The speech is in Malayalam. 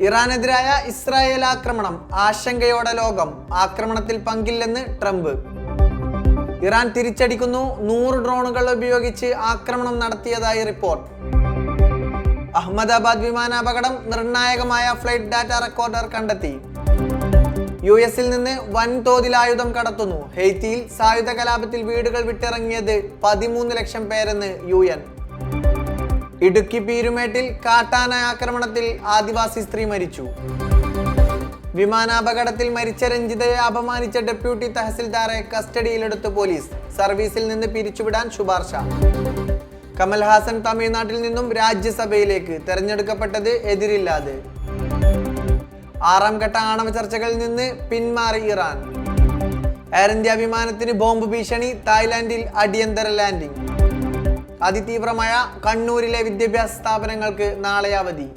ഇറാനെതിരായ ഇസ്രായേൽ ആക്രമണം ആശങ്കയോടെ ലോകം. ആക്രമണത്തിൽ പങ്കില്ലെന്ന് ട്രംപ്. ഇറാൻ തിരിച്ചടിക്കുന്നു നൂറ് ഡ്രോണുകൾ ഉപയോഗിച്ച് ആക്രമണം നടത്തിയതായി റിപ്പോർട്ട്. അഹമ്മദാബാദ് വിമാനാപകടം നിർണായകമായ ഫ്ലൈറ്റ് ഡാറ്റ റെക്കോർഡർ കണ്ടെത്തി. യു എസിൽ നിന്ന് വൻതോതിൽ ആയുധം കടത്തുന്നു. ഹെയ്ത്തിയിൽ സായുധ കലാപത്തിൽ വീടുകൾ വിട്ടിറങ്ങിയത് പതിമൂന്ന് ലക്ഷം പേരെന്ന് യു എൻ. ഇടുക്കി പീരുമേട്ടിൽ കാട്ടാന ആക്രമണത്തിൽ ആദിവാസി സ്ത്രീ മരിച്ചു. വിമാനാപകടത്തിൽ മരിച്ച രഞ്ജിതയെ അപമാനിച്ച ഡെപ്യൂട്ടി തഹസിൽദാറെ കസ്റ്റഡിയിലെടുത്ത് പോലീസ് സർവീസിൽ നിന്ന് പിരിച്ചുവിടാൻ ശുപാർശ. കമൽഹാസൻ തമിഴ്നാട്ടിൽ നിന്നും രാജ്യസഭയിലേക്ക് തെരഞ്ഞെടുക്കപ്പെട്ടത് എതിരില്ലാതെ. ആറാം ഘട്ട ആണവ ചർച്ചകളിൽ നിന്ന് പിന്മാറി ഇറാൻ. എയർ ഇന്ത്യ വിമാനത്തിന് ബോംബ് ഭീഷണി തായ്ലാന്റിൽ അടിയന്തര ലാൻഡിംഗ്. അതിതീവ്രമായ കണ്ണൂരിലെ വിദ്യാഭ്യാസ സ്ഥാപനങ്ങൾക്ക് നാളെ അവധി.